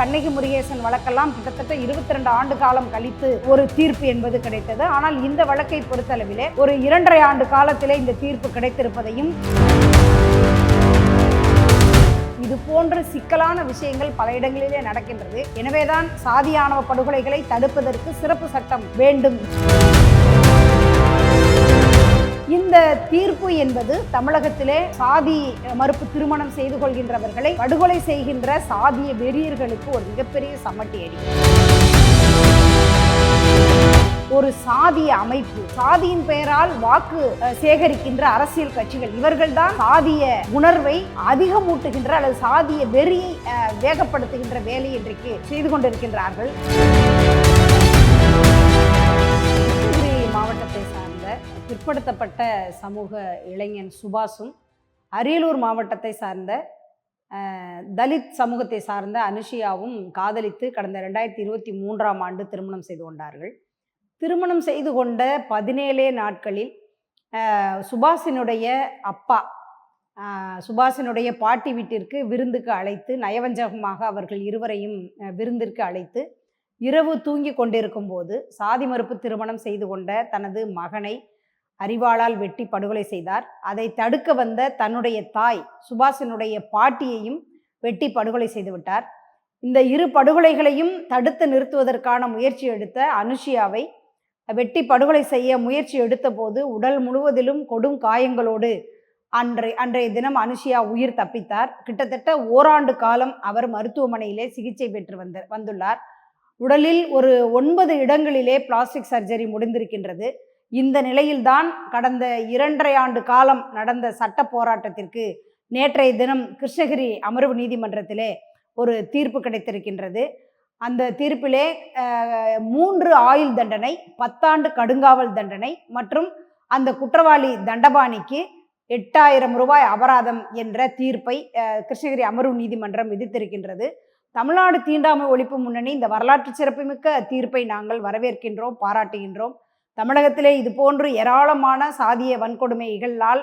கண்ணகி முருகேசன் வழக்கெல்லாம் கிட்டத்தட்ட இருபத்தி ரெண்டு ஆண்டு காலம் கழித்து ஒரு தீர்ப்பு என்பது கிடைத்தது. ஆனால் இந்த வழக்கை பொறுத்தளவிலே ஒரு இரண்டரை ஆண்டு காலத்திலே இந்த தீர்ப்பு கிடைத்திருப்பதையும் இது போன்ற சிக்கலான விஷயங்கள் பல இடங்களிலே நடக்கின்றது. எனவேதான் சாதியானவ படுகொலைகளை தடுப்பதற்கு சிறப்பு சட்டம் வேண்டும். இந்த தீர்ப்பு என்பது தமிழகத்திலே சாதி மறுப்பு திருமணம் செய்து கொள்கின்றவர்களை படுகொலை செய்கின்ற சாதிய வெறியர்களுக்கு ஒரு மிகப்பெரிய சமட்டி அடி. ஒரு சாதிய அமைப்பு சாதியின் பெயரால் வாக்கு சேகரிக்கின்ற அரசியல் கட்சிகள் இவர்கள்தான் சாதிய உணர்வை அதிகமூட்டுகின்ற அல்லது சாதிய வெறியை வேகப்படுத்துகின்ற வேலை இன்றைக்கு செய்து கொண்டிருக்கின்றார்கள். பிற்படுத்தப்பட்ட சமூக இளைஞன் சுபாஷும் அரியலூர் மாவட்டத்தை சார்ந்த தலித் சமூகத்தை சார்ந்த அனுஷியாவும் காதலித்து கடந்த ரெண்டாயிரத்தி இருபத்தி மூன்றாம் ஆண்டு திருமணம் செய்து கொண்டார்கள். திருமணம் செய்து கொண்ட பதினேழே நாட்களில் சுபாஷினுடைய அப்பா சுபாஷினுடைய பாட்டி வீட்டிற்கு விருந்துக்கு அழைத்து நயவஞ்சகமாக அவர்கள் இருவரையும் விருந்திற்கு அழைத்து இரவு தூங்கி கொண்டிருக்கும் போது சாதி மறுப்பு திருமணம் செய்து கொண்ட தனது மகனை அறிவாளால் வெட்டி படுகொலை செய்தார். அதை தடுக்க வந்த தன்னுடைய தாய் சுபாஷினுடைய பாட்டியையும் வெட்டி படுகொலை செய்து விட்டார். இந்த இரு படுகொலைகளையும் தடுத்து நிறுத்துவதற்கான முயற்சி எடுத்த அனுஷியாவை வெட்டி படுகொலை செய்ய முயற்சி எடுத்தபோது உடல் முழுவதிலும் கொடும் காயங்களோடு அன்றை அன்றைய தினம் அனுஷியா உயிர் தப்பித்தார். கிட்டத்தட்ட ஓராண்டு காலம் அவர் மருத்துவமனையிலே சிகிச்சை பெற்று வந்த வந்துள்ளார். உடலில் ஒரு ஒன்பது இடங்களிலே பிளாஸ்டிக் சர்ஜரி முடிந்திருக்கின்றது. இந்த நிலையில்தான் கடந்த இரண்டரை ஆண்டு காலம் நடந்த சட்ட போராட்டத்திற்கு நேற்றைய தினம் கிருஷ்ணகிரி அமர்வு நீதிமன்றத்திலே ஒரு தீர்ப்பு கிடைத்திருக்கின்றது. அந்த தீர்ப்பிலே மூன்று ஆயுள் தண்டனை பத்தாண்டு கடுங்காவல் தண்டனை மற்றும் அந்த குற்றவாளி தண்டபாணிக்கு எட்டாயிரம் ரூபாய் அபராதம் என்ற தீர்ப்பை கிருஷ்ணகிரி அமர்வு நீதிமன்றம் விதித்திருக்கின்றது. தமிழ்நாடு தீண்டாமை ஒழிப்பு முன்னணி இந்த வரலாற்று சிறப்புமிக்க தீர்ப்பை நாங்கள் வரவேற்கின்றோம் பாராட்டுகின்றோம். தமிழகத்திலே இது போன்று ஏராளமான சாதிய வன்கொடுமைகளால்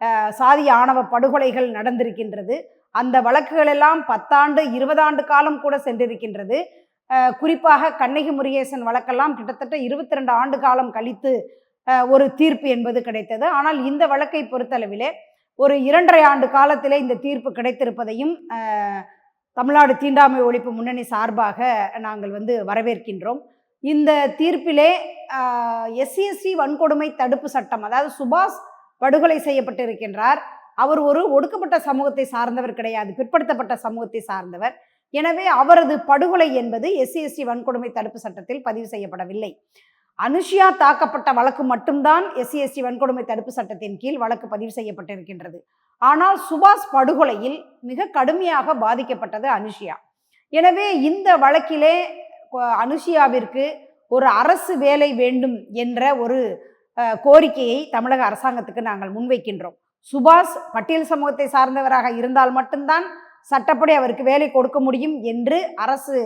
சாதி சாதிய ஆணவ படுகொலைகள் நடந்திருக்கின்றது. அந்த வழக்குகள் எல்லாம் பத்தாண்டு இருபதாண்டு காலம் கூட சென்றிருக்கின்றது. குறிப்பாக கண்ணகி முருகேசன் வழக்கெல்லாம் கிட்டத்தட்ட இருபத்தி ரெண்டு ஆண்டு காலம் கழித்து ஒரு தீர்ப்பு என்பது கிடைத்தது. ஆனால் இந்த வழக்கை பொறுத்தளவிலே ஒரு இரண்டரை ஆண்டு காலத்திலே இந்த தீர்ப்பு கிடைத்திருப்பதையும் தமிழ்நாடு தீண்டாமை ஒழிப்பு முன்னணி சார்பாக நாங்கள் வந்து வரவேற்கின்றோம். இந்த தீர்ப்பிலே எஸ்சிஎஸ்சி வன்கொடுமை தடுப்பு சட்டம் அதாவது சுபாஷ் படுகொலை செய்யப்பட்டிருக்கின்றார். அவர் ஒரு ஒடுக்கப்பட்ட சமூகத்தை சார்ந்தவர் கிடையாது பிற்படுத்தப்பட்ட சமூகத்தை சார்ந்தவர். எனவே அவரது படுகொலை என்பது எஸ்சிஎஸ்டி வன்கொடுமை தடுப்பு சட்டத்தில் பதிவு செய்யப்படவில்லை. அனுஷியா தாக்கப்பட்ட வழக்கு மட்டும்தான் எஸ்சிஎஸ்டி வன்கொடுமை தடுப்பு சட்டத்தின் கீழ் வழக்கு பதிவு செய்யப்பட்டிருக்கின்றது. ஆனால் சுபாஷ் படுகொலையில் மிக கடுமையாக பாதிக்கப்பட்டது அனுஷியா. எனவே இந்த வழக்கிலே அனுஷியாவிற்கு ஒரு அரசு வேலை வேண்டும் என்ற ஒரு கோரிக்கையை தமிழக அரசாங்கத்துக்கு நாங்கள் முன்வைக்கின்றோம். சுபாஷ் பட்டியல் சமூகத்தை சார்ந்தவராக இருந்தால் மட்டும்தான் சட்டப்படி அவருக்கு வேலை கொடுக்க முடியும் என்று அரசு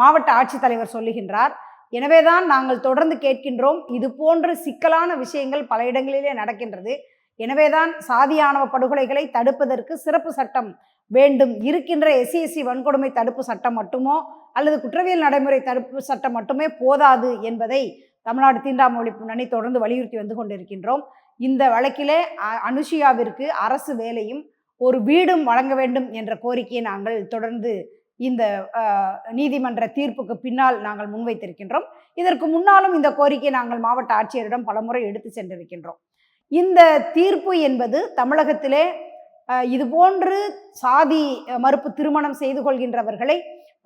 மாவட்ட ஆட்சித்தலைவர் சொல்லுகின்றார். எனவேதான் நாங்கள் தொடர்ந்து கேட்கின்றோம். இது போன்ற சிக்கலான விஷயங்கள் பல இடங்களிலே நடக்கின்றது. எனவேதான் சாதியானவ படுகொலைகளை தடுப்பதற்கு சிறப்பு சட்டம் வேண்டும். இருக்கின்ற எஸ்சிஎஸ்சி வன்கொடுமை தடுப்பு சட்டம் மட்டுமோ அல்லது குற்றவியல் நடைமுறை தடுப்பு சட்டம் மட்டுமே போதாது என்பதை தமிழ்நாடு தீண்டாமொழி ஒழிப்பு முன்னணி தொடர்ந்து வலியுறுத்தி வந்து கொண்டிருக்கின்றோம். இந்த வழக்கிலே அ- அனுஷியாவிற்கு அரசு வேலையும் ஒரு வீடும் வழங்க வேண்டும் என்ற கோரிக்கையை நாங்கள் தொடர்ந்து இந்த நீதிமன்ற தீர்ப்புக்கு பின்னால் நாங்கள் முன்வைத்திருக்கின்றோம். இதற்கு முன்னாலும் இந்த கோரிக்கையை நாங்கள் மாவட்ட ஆட்சியரிடம் பலமுறை எடுத்து சென்றிருக்கின்றோம். இந்த தீர்ப்பு என்பது தமிழகத்திலே இது போன்று சாதி மறுப்பு திருமணம் செய்து கொள்கின்றவர்களை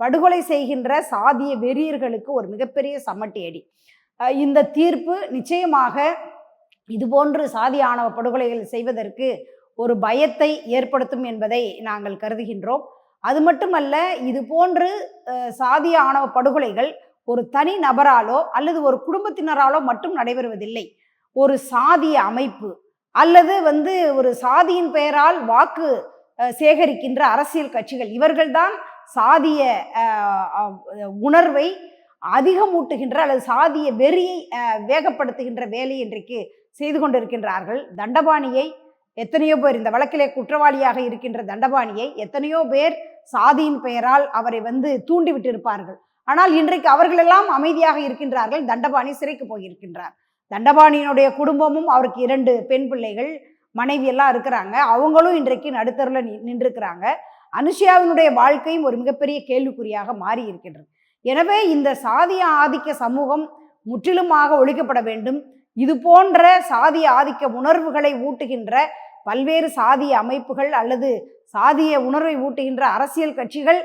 படுகொலை செய்கின்ற சாதிய வெறியர்களுக்கு ஒரு மிகப்பெரிய சமட்டியடி இந்த தீர்ப்பு நிச்சயமாக இதுபோன்று சாதி ஆணவ படுகொலைகள் செய்வதற்கு ஒரு பயத்தை ஏற்படுத்தும் என்பதை நாங்கள் கருதுகின்றோம். அது மட்டுமல்ல இது போன்று சாதிய ஆணவ படுகொலைகள் ஒரு தனி நபராலோ அல்லது ஒரு குடும்பத்தினராலோ மட்டும் நடைபெறுவதில்லை. ஒரு சாதிய அமைப்பு அல்லது வந்து ஒரு சாதியின் பெயரால் வாக்கு சேகரிக்கின்ற அரசியல் கட்சிகள். இவர்கள்தான் சாதிய உணர்வை அதிகமூட்டுகின்ற அல்லது சாதிய வெறியை வேகப்படுத்துகின்ற வேலை இன்றைக்கு செய்து கொண்டிருக்கின்றார்கள். தண்டபாணியை எத்தனையோ பேர் இந்த வழக்கிலே குற்றவாளியாக இருக்கின்ற தண்டபாணியை எத்தனையோ பேர் சாதியின் பெயரால் அவரை வந்து தூண்டிவிட்டிருப்பார்கள். ஆனால் இன்றைக்கு அவர்களெல்லாம் அமைதியாக இருக்கின்றார்கள். தண்டபாணி சிறைக்கு போயிருக்கின்றார். தண்டபாணியினுடைய குடும்பமும் அவருக்கு இரண்டு பெண் பிள்ளைகள் மனைவி எல்லாம் இருக்கிறாங்க. அவங்களும் இன்றைக்கு நடுத்தரில் நின்றுருக்கிறாங்க. அனுஷியாவினுடைய வாழ்க்கையும் ஒரு மிகப்பெரிய கேள்விக்குறியாக மாறி இருக்கின்றது. எனவே இந்த சாதிய ஆதிக்க சமூகம் முற்றிலுமாக ஒழிக்கப்பட வேண்டும். இது போன்ற சாதிய ஆதிக்க உணர்வுகளை ஊட்டுகின்ற பல்வேறு சாதிய அமைப்புகள் அல்லது சாதிய உணர்வை ஊட்டுகின்ற அரசியல் கட்சிகள்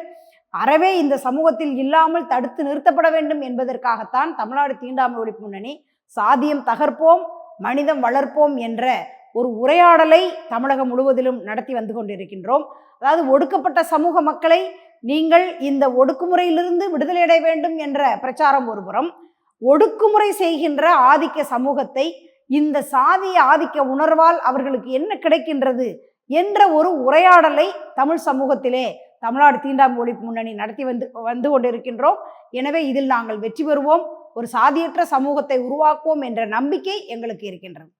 அறவே இந்த சமூகத்தில் இல்லாமல் தடுத்து நிறுத்தப்பட வேண்டும் என்பதற்காகத்தான் தமிழ்நாடு தீண்டாமை ஒழிப்பு முன்னணி சாதியம் தகர்ப்போம் மனிதம் வளர்ப்போம் என்ற ஒரு உரையாடலை தமிழகம் முழுவதிலும் நடத்தி வந்து கொண்டிருக்கின்றோம். அதாவது ஒடுக்கப்பட்ட சமூக மக்களை நீங்கள் இந்த ஒடுக்குமுறையிலிருந்து விடுதலை அடைய வேண்டும் என்ற பிரச்சாரம் ஒருபுறம் ஒடுக்குமுறை செய்கின்ற ஆதிக்க சமூகத்தை இந்த சாதிய ஆதிக்க உணர்வால் அவர்களுக்கு என்ன கிடைக்கின்றது என்ற ஒரு உரையாடலை தமிழ் சமூகத்திலே தமிழ்நாடு தீண்டாமொழி முன்னணி நடத்தி வந்து வந்து கொண்டிருக்கின்றோம். எனவே இதில் நாங்கள் வெற்றி பெறுவோம். ஒரு சாதியற்ற சமூகத்தை உருவாக்குவோம் என்ற நம்பிக்கை எங்களுக்கு இருக்கின்றது.